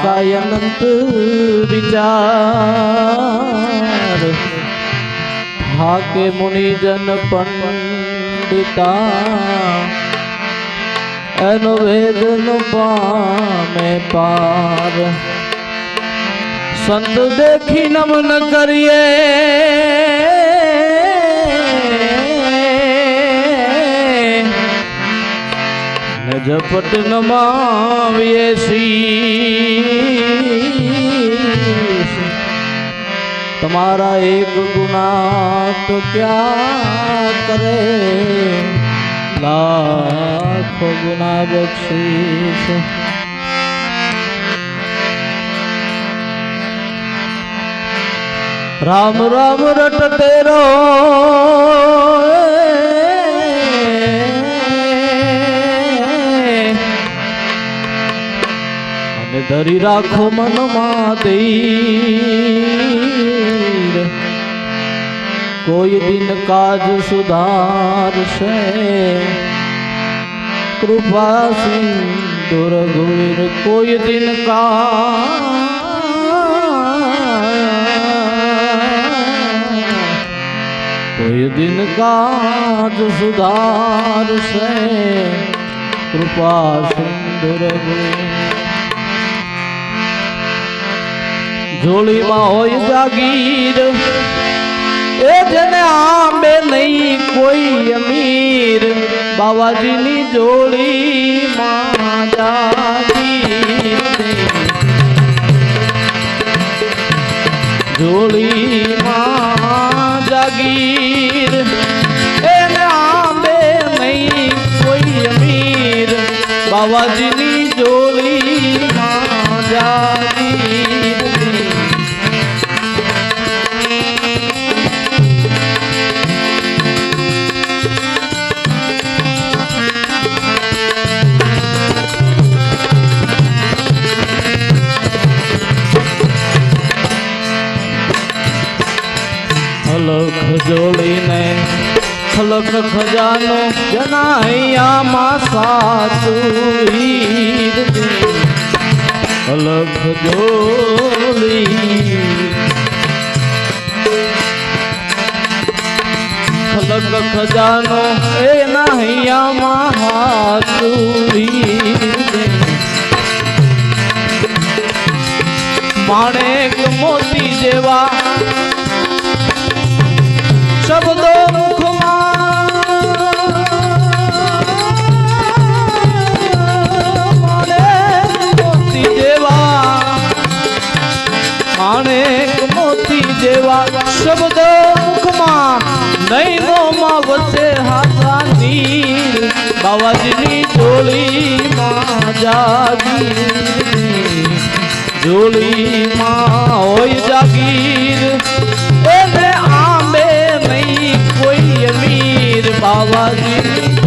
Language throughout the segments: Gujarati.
કાય અનંત વિચાર હાકે મુનિજન પંડિતા એનો વેદન પામે પાર સંત દેખી નમન કરીએ ઝપટ નમાવીએ શીશ તમારા એક ગુના તો ક્યાં કરે? લાખો ગુના બક્ષીશ રામ રામ રટ રો ધરી રાખો મનમાં ધીર કોઈ દિન કાજ સુધારશે. કૃપા સિંધુ રઘુવીર કોઈ દિન કા કોઈ દિન કાજ સુધારશે. કૃપા સિંધુ રઘુવીર જોડીમાં હોય જાગીર. એ જેને આંબે નહીં કોઈ અમીર. બાવાજીની જોડીમાં જાગીર. જોડીમાં જાગીર. એને આંબે નહીં કોઈ અમીર. બાવાજીની જોડીને ખલક ખજાનો જનાયામાં સાચું ખલક જોડી. ખલક ખજાનો એ નાહિયામાં હાચુરી માણેક મોતી જેવા શબ્દો મોતી જેવા. માણેક મોતી જેવા શબ્દો મુખમાં. નૈનોમાં વચ્ચે હાથા બાવાજીની હોય જાગીર. એને અમીર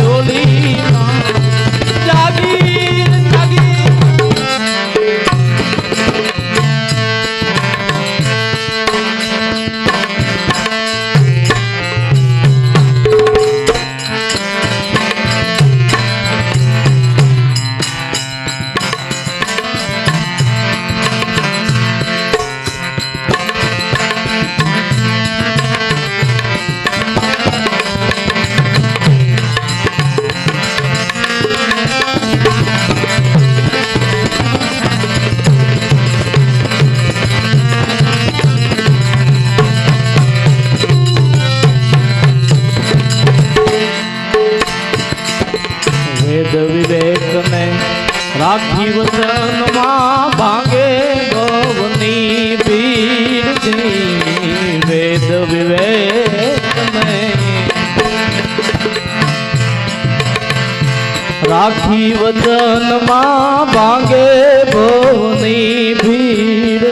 રાખી વચનમાં ભાંગે ભોની ભીડ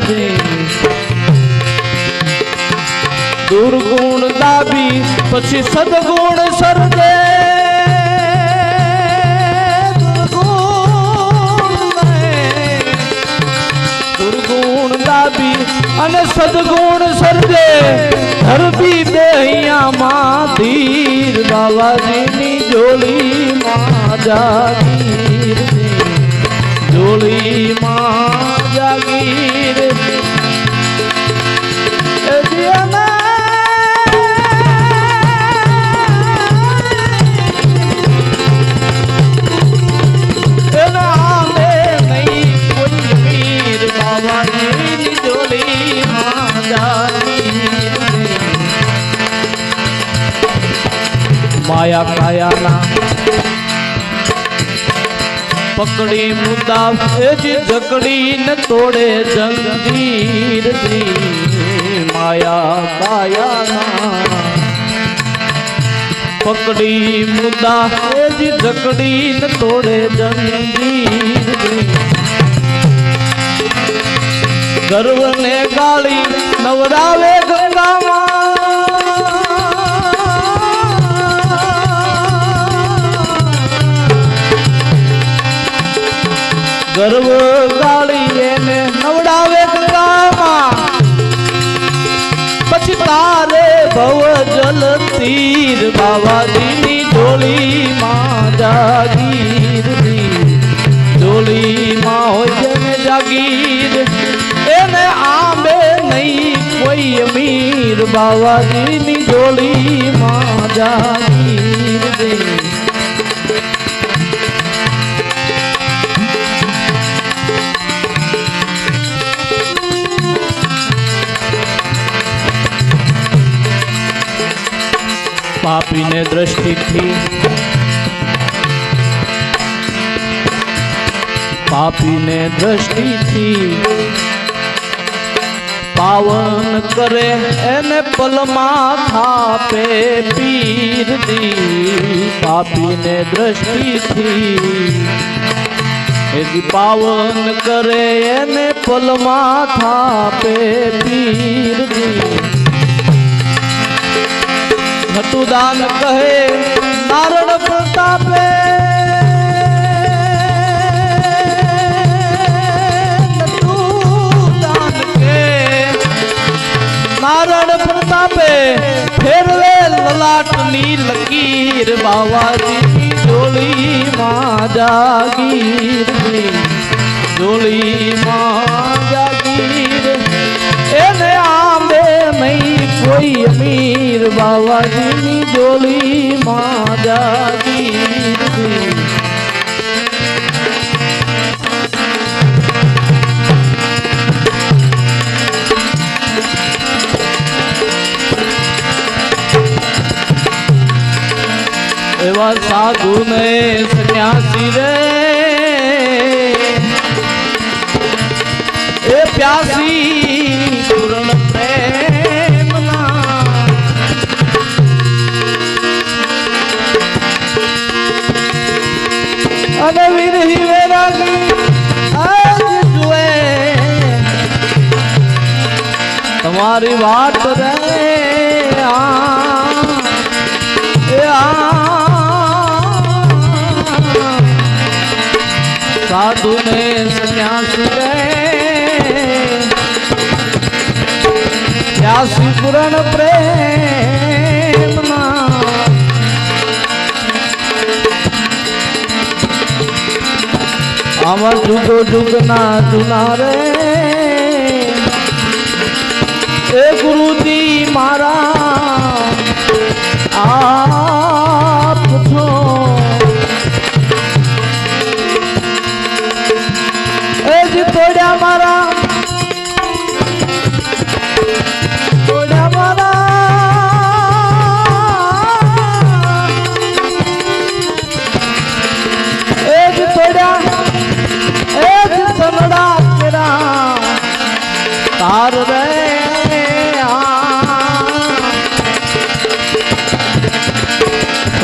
દુર્ગુણ દાબી, પછી સદગુણ સર્જે. દુર્ગુણ દાબી અને સદગુણ સર્જે. ધરતી દે અહીંયામાં ધીર બાવાજીની જોડીમાં જાગીર મીર બાબાજીની જાગીર માયા કાયાના પકડી મુદા એજી જકડી ન તોડે જંગીર જી માયા કાયાના પકડી મુદા એજી જકડી ન તોડે જંગીર જી ગર્વ ને ગાળી નવરાવે ગંગામાં. ગર્વ ગાળી એને નવડાવે ગંગામાં. પછી તારે ભવ જલ તીર બાબાજીની ડોલીમાં જાગીર ડોલીમાં હોય ને જાગીર, એને આંબે નહીં કોઈ અમીર. બાબાજીની ડોલીમાં જાગીર દે પાપીને દ્રષ્ટિથી પાપીને દ્રષ્ટિથી પાવન કરે, એને પલમાં થાપે પીરતી પાપીને દ્રષ્ટિથી એથી પાવન કરે, એને પલમાં થાપે પીર દી નટુદાન કહે નારણ પ્રતાપે નારણ પ્રતાપે ફેરવે લલાટની લકીર બાવાજીની જોલીમાં જાગીર જોલીમાં જાગીર કોઈ અમીર બાવાજીની જોલીમાં જાગીર એવા સાધુ ને સન્યાસી રે. એ પ્યાસી તમારી વાત રે સાધુ ને સંન્યાસી રે. ત્યાસી પૂરણ પ્રેમ અમર જુગો જુગના જુના રે.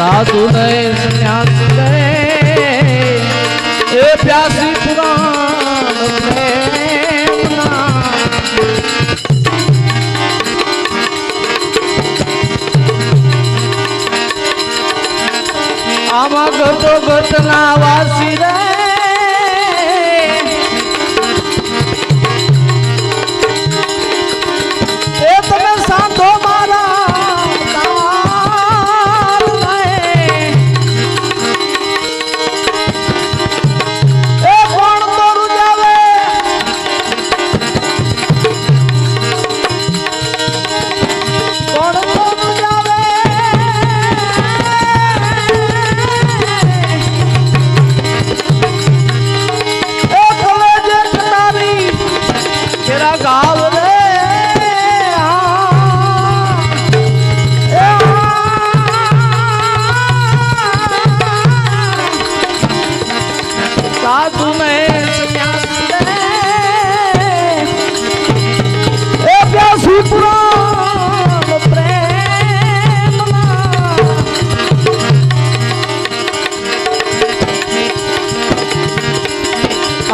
સાધુ સંન્યાસ રે એ પ્યાસી આમાં ગતો ગતના વાસી રે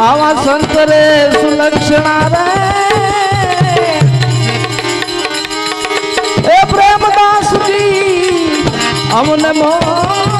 આવા સંત રે સુલક્ષણા રે એ પ્રેમદાસજી અમને મોલિયા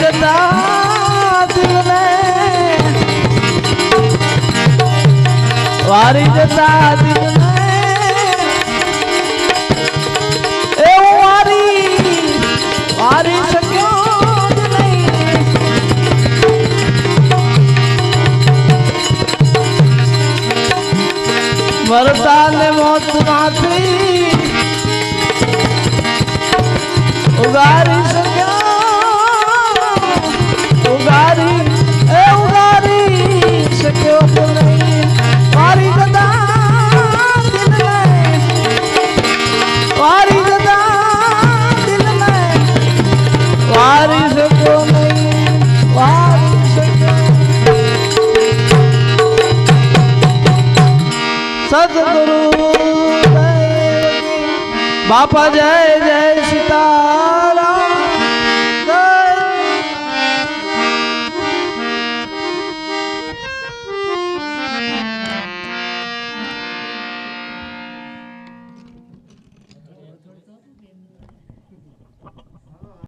જતા દિલને. વારી જતા દિલને. એવું મરતા ને મોતમાંથી સદગુરુ બાપા જય જય સીતા.